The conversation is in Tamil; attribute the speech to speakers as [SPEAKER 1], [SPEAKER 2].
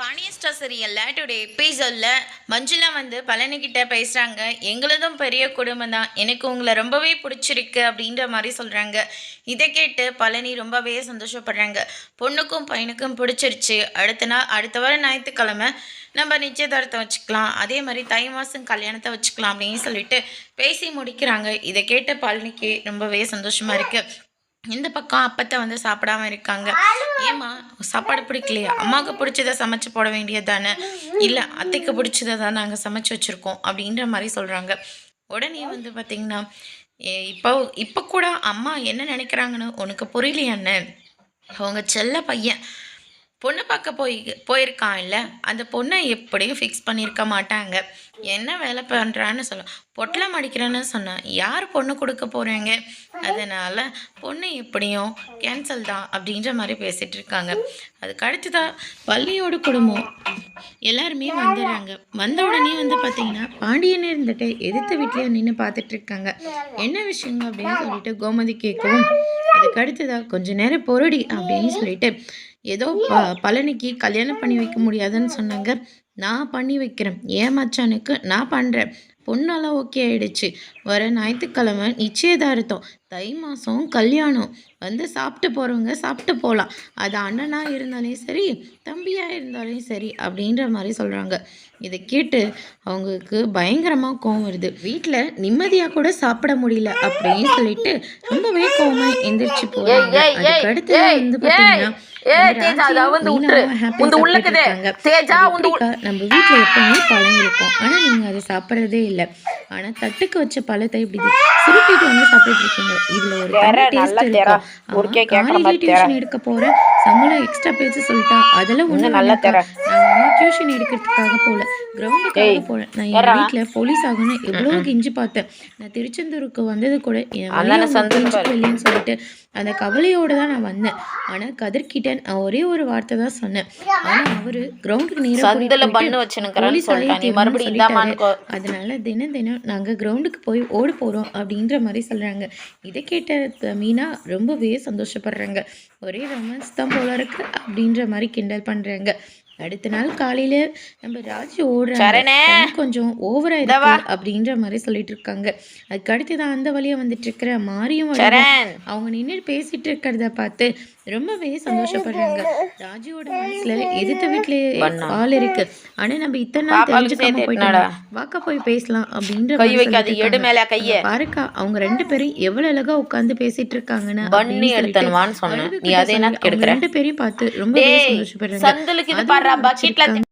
[SPEAKER 1] பாணியஸ்டா சீரியலில் டுடே எபிசோடில் மஞ்சுளா வந்து பழனிக்கிட்ட பேசுகிறாங்க எங்களதும் பெரிய குடும்பம் தான் எனக்கு உங்களை ரொம்பவே பிடிச்சிருக்கு அப்படின்ற மாதிரி சொல்கிறாங்க இதை கேட்டு பழனி ரொம்பவே சந்தோஷப்படுறாங்க. பொண்ணுக்கும் பையனுக்கும் பிடிச்சிருச்சு. அடுத்த நாள் அடுத்த வாரம் ஞாயிற்றுக்கிழமை நம்ம நிச்சயதார்த்தம் வச்சுக்கலாம். அதே மாதிரி தை மாதம் கல்யாணத்தை வச்சுக்கலாம் அப்படின்னு சொல்லிட்டு பேசி முடிக்கிறாங்க. இதை கேட்டு பழனிக்கு ரொம்பவே சந்தோஷமாக இருக்குது இந்த பக்கம் அப்பத்தை வந்து சாப்பிடாம இருக்காங்க. ஏம்மா சாப்பாடு பிடிக்கலையா? அம்மாவுக்கு பிடிச்சத சமைச்சு போட வேண்டியது தானே இல்லை அத்தைக்கு பிடிச்சதை தான் நாங்கள் சமைச்சு வச்சுருக்கோம் அப்படின்ற மாதிரி சொல்கிறாங்க உடனே வந்து பார்த்திங்கன்னா இப்போ இப்போ கூட அம்மா என்ன நினைக்கிறாங்கன்னு உனக்கு புரியலையான்னு அவங்க செல்ல பையன். பொண்ணு பார்க்க போய் போயிருக்கான் இல்லை? அந்த பொண்ணை எப்படியும் ஃபிக்ஸ் பண்ணியிருக்க மாட்டாங்க. என்ன வேலை பண்ணுறான்னு சொல்ல பொட்டலம் அடிக்கிறேன்னு சொன்னேன் யார் பொண்ணு கொடுக்க போகிறாங்க அதனால் பொண்ணு எப்படியும் கேன்சல் தான் அப்படின்ற மாதிரி பேசிகிட்டு இருக்காங்க. அதுக்கு அடுத்ததாக பள்ளியோட குடும்பம். எல்லாருமே வந்துடுறாங்க. வந்த உடனே வந்து பார்த்தீங்கன்னா பாண்டியன் இருந்துட்டு எதிர்த்த வீட்லேயே நின்று பார்த்துட்டு இருக்காங்க. என்ன விஷயங்க அப்படின்னு சொல்லிட்டு கோமதி கேட்கவும் அதுக்கு அடுத்ததாக கொஞ்சம் நேரம் பொருடி அப்படின்னு சொல்லிட்டு ஏதோ ப பழனிக்கு கல்யாணம் பண்ணி வைக்க முடியாதுன்னு சொன்னாங்க. நான் பண்ணி வைக்கிறேன். ஏன் மச்சானுக்கு? நான் பண்ணுறேன் பொண்ணெல்லாம் ஓகே ஆயிடுச்சு. வர ஞாயிற்றுக்கிழமை நிச்சயதார்த்தம். தை மாதம் கல்யாணம். வந்து சாப்பிட்டு போகிறவங்க சாப்பிட்டு போகலாம் அது அண்ணனாக இருந்தாலும் சரி தம்பியாக இருந்தாலும் சரி அப்படின்ற மாதிரி சொல்கிறாங்க இதை கேட்டு அவங்களுக்கு பயங்கரமாக கோவம் வருது. வீட்டில் நிம்மதியாக கூட சாப்பிட முடியல அப்படின்னு சொல்லிட்டு ரொம்பவே கோவமாக எந்திரிச்சு போகிறாங்க அதுக்கு அடுத்து வந்து பார்த்தீங்கன்னா
[SPEAKER 2] ஏய் தேஜா அத வந்து விட்டுரு. உந்து உள்ளக்குதே. தேஜா உந்து
[SPEAKER 1] நம்ம வீட்ல எப்பவுமே பழம் இருக்கும். ஆனா நீங்க அதை சாப்பிட்றதே இல்ல. ஆனா தட்டுக்கு வச்ச பழத்தை இப்படி சுருட்டிட்டு வந்து சாப்பிட்டு இருக்கீங்க. இதுல ஒரு டேஸ்ட். இருக்கும். காலையில. டியூஷன் எடுக்க போறேன். சம்பளம் எக்ஸ்ட்ரா பேச்சு சொல்லிட்டா. அதெல்லாம்
[SPEAKER 2] இன்னும் நல்ல தெர.
[SPEAKER 1] நான் டியூஷன் எடுக்கிறதுக்காக போல கிரவுண்டுக்காக போல நான் என். வீட்ல போலீஸ் ஆகணும். எவ்வளவு கெஞ்சி பார்த்தேன். நான் திருச்செந்தூருக்கு வந்தது கூட. இல்லைன்னு சொல்லிட்டு அந்த கவலையோட தான் நான் வந்தேன். ஆனா கதிர்கிட்ட நான் ஒரே ஒரு வார்த்தை தான் சொன்னேன். ஆனா அவரு கிரவுண்டுக்கு நேரா
[SPEAKER 2] சந்தில
[SPEAKER 1] கூட்டிட்டு
[SPEAKER 2] பண்ணு. இந்தாமான்னு
[SPEAKER 1] அதனால தினம் தினம் நாங்க கிரவுண்டுக்கு போய் ஓட போறோம் அப்படின்ற மாதிரி சொல்றாங்க. இதை கேட்ட மீனா ரொம்பவே சந்தோஷப்படுறாங்க. ஒரே ரொமான்ஸ் தான் போல இருக்கு அப்படின்ற மாதிரி கிண்டல் பண்றாங்க. அடுத்த நாள் காலையில நம்ம ராஜி ஓடுறாங்க கொஞ்சம் ஓவரா
[SPEAKER 2] இதா வா.
[SPEAKER 1] இருக்கு அப்படின்ற மாதிரி சொல்லிட்டு இருக்காங்க. அதுக்கு அடுத்துதான் அந்த வழியா வந்துட்டு இருக்கிற மாரியும் அவங்க நின்று பேசிட்டு இருக்கிறத பார்த்து ரொம்பவே சந்தோஷப்படுறாங்க. ராஜுவோட மனசுல எதிர்த்த வீட்டுல. ஆள் இருக்கு. ஆனா நம்ம இத்தனை நாள் தெரிஞ்சுக்காம போயிட்டோம்? வாக்க போய் பேசலாம் அப்படின்ற
[SPEAKER 2] கை வைக்காது எடு. மேல கைய.
[SPEAKER 1] பாருக்கா அவங்க ரெண்டு பேரும் எவ்வளவு அழகா உட்கார்ந்து பேசிட்டு இருக்காங்கன்னு
[SPEAKER 2] பண்ணி எடுத்தனுவான்னு சொன்னேன். நீ அதே
[SPEAKER 1] ரெண்டு பேரையும் பார்த்து ரொம்பவே சந்தோஷப்படுறாங்க.
[SPEAKER 2] బకెట్లు